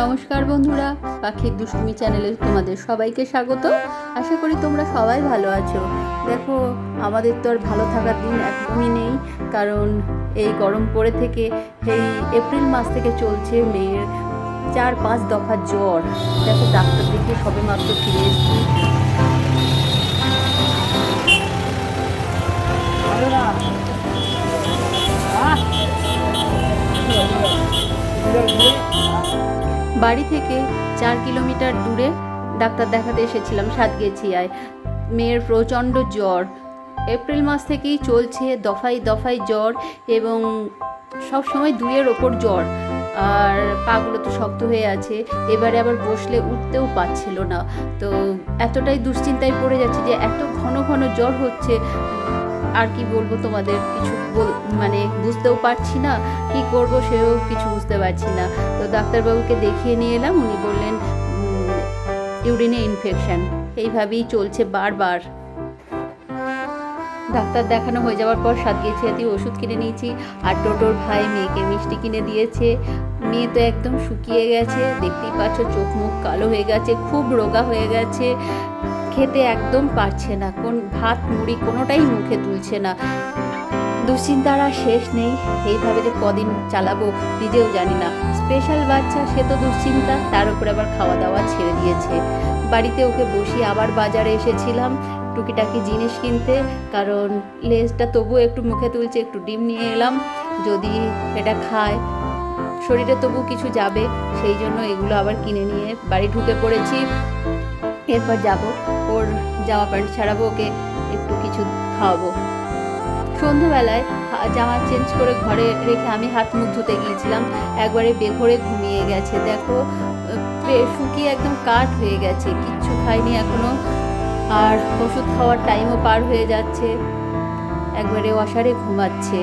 নমস্কার বন্ধুরা, পাখির দুষ্টুমি চ্যানেলে তোমাদের সবাইকে স্বাগত। আশা করি তোমরা সবাই ভালো আছো। দেখো, আমাদের তো আর ভালো থাকার দিন একদমই নেই, কারণ এই গরম পড়ে থেকে এই এপ্রিল মাস থেকে চলছে মেয়ের চার পাঁচ দফা জ্বর। দেখো, ডাক্তার দেখে সবে মাত্র ফিরে এসেছি। বাড়ি থেকে চার কিলোমিটার দূরে ডাক্তার দেখাতে এসেছিলাম সাতগেছিয়ায়। মেয়ের প্রচণ্ড জ্বর। এপ্রিল মাস থেকেই চলছে দফায় দফায় জ্বর এবং সব সময় দুইয়ের ওপর জ্বর। আর পাগুলো তো শক্ত হয়ে আছে, এবারে আবার বসলে উঠতেও পারছিল না। তো এতটাই দুশ্চিন্তায় পড়ে যাচ্ছে যে এত ঘন ঘন জ্বর হচ্ছে, আর কি বলব তোমাদের, কিছু বল- মানে বুঝতেও পারছি না, কি করব সেও কিছু বুঝতে পারছি না। তো ডাক্তারবাবুকে দেখিয়ে নিয়ে এলাম, উনি বললেন ইউরিনে ইনফেকশন এইভাবেই চলছে বারবার। ডাক্তার দেখানো হয়ে যাওয়ার পর সাত গেছিয়াতি ওষুধ কিনে নিয়েছি। আর টোটোর ভাই মেয়েকে মিষ্টি কিনে দিয়েছে। মেয়ে তো একদম শুকিয়ে গেছে, দেখতেই পাচ্ছ চোখ মুখ কালো হয়ে গেছে, খুব রোগা হয়ে গেছে। খেতে একদম পারছে না, কোন ভাত মুড়ি কোনোটাই মুখে তুলছে না। দুশ্চিন্তার আর শেষ নেই। এইভাবে যে কদিন চালাবো নিজেও জানি না। স্পেশাল বাচ্চা, সে তো দুশ্চিন্তা, তার উপরে আবার খাওয়া দাওয়া ছেড়ে দিয়েছে। বাড়িতে ওকে বসিয়ে আবার বাজারে এসেছিলাম টুকিটাকি জিনিস কিনতে, কারণ লেজটা তবুও একটু মুখে তুলছে, একটু ডিম নিয়ে এলাম। যদি এটা খায়, শরীরে তবু কিছু যাবে, সেই জন্য এগুলো আবার কিনে নিয়ে বাড়ি ঢুকে পড়েছি। এরপর যাব, ওর জামা প্যান্ট ছাড়াবো, ওকে একটু কিছু খাওয়াবো। সন্ধেবেলায় জামা চেঞ্জ করে ঘরে রেখে আমি হাত মুখ ধুতে গিয়েছিলাম। একবারে বেঘরে ঘুমিয়ে গেছে। দেখো শুকিয়ে একদম কাঠ হয়ে গেছে। কিচ্ছু খাইনি এখনও। আর ওষুধ খাওয়ার টাইমও পার হয়ে যাচ্ছে। একবারে অসারে ঘুমাচ্ছে।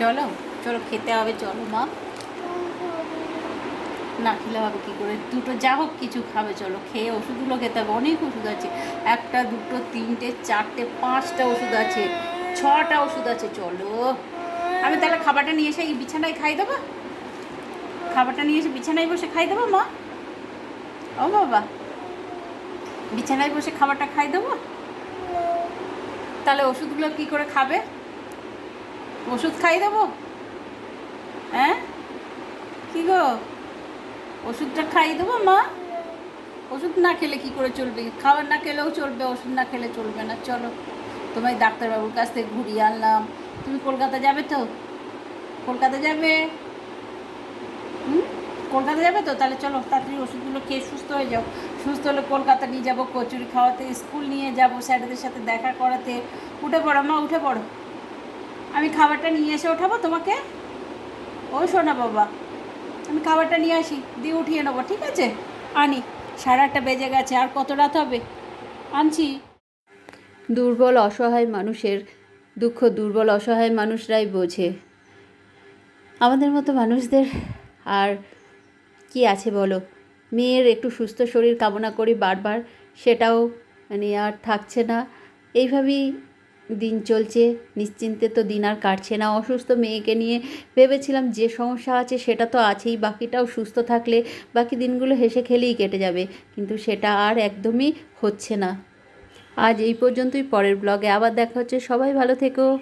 চলো চলো খেতে হবে, চলো মা। না খেলে হবে কী করে? দুটো যা হোক কিছু খাবে, চলো খেয়ে ওষুধগুলো খেতে হবে। অনেক ওষুধ আছে। একটা, দুটো, তিনটে, চারটে, পাঁচটা ওষুধ আছে। ছটা ওষুধ আছে, চলো। আমি তাহলে খাবারটা নিয়ে এসে বিছানায় খাই দেবো? খাবারটা নিয়ে এসে বিছানায় বসে খাই দেবো, মা? ও বাবা। বিছানায় বসে খাবারটা খাই দেবো? তাহলে ওষুধগুলো কী করে খাবে? ওষুধ খাই দেবো? হ্যাঁ? কি গো? ওষুধটা খাইয়ে দেবো, মা। ওষুধ না খেলে কি করে চলবে? খাবার না খেলেও চলবে, ওষুধ না খেলে চলবে না। চলো, তোমায় ডাক্তারবাবুর কাছ থেকে ঘুরিয়ে আনলাম। তুমি কলকাতা যাবে তো? কলকাতা যাবে? হুম? কলকাতা যাবে তো? তাহলে চলো, তাড়াতাড়ি ওষুধগুলো খেয়ে সুস্থ হয়ে যাও। সুস্থ হলে কলকাতা নিয়ে যাব, কচুরি খাওয়াতে, স্কুল নিয়ে যাব, স্যারেদের সাথে দেখা করাতে। উঠে পড়ো, মা, উঠে পড়ো। আমি খাবারটা নিয়ে এসে ওঠাবো তোমাকে? ও শোনা বাবা আমি খাবারটা নিয়ে আসি, দিয়ে উঠিয়ে নেব, ঠিক আছে? আনি, সাড়ে আটটা বেজে গেছে, আর কত রাত হবে? আনছি। দুর্বল অসহায় মানুষের দুঃখ দুর্বল অসহায় মানুষরাই বোঝে। আমাদের মতো মানুষদের আর কি আছে বলো? মেয়ের একটু সুস্থ শরীর কামনা করি বারবার, সেটাও মানে আর থাকছে না। এইভাবেই দিন চলছে, নিশ্চিন্তে তো দিন আর কাটছে না। অসুস্থ মেয়েকে নিয়ে ভেবেছিলাম যে সমস্যা আছে সেটা তো আছেই, বাকিটাও সুস্থ থাকলে বাকি দিনগুলো হেসে খেলেই কেটে যাবে। কিন্তু সেটা আর একদমই হচ্ছে না। আজ এই পর্যন্তই, পরের ব্লগে আবার দেখা হচ্ছে। সবাই ভালো থেকো।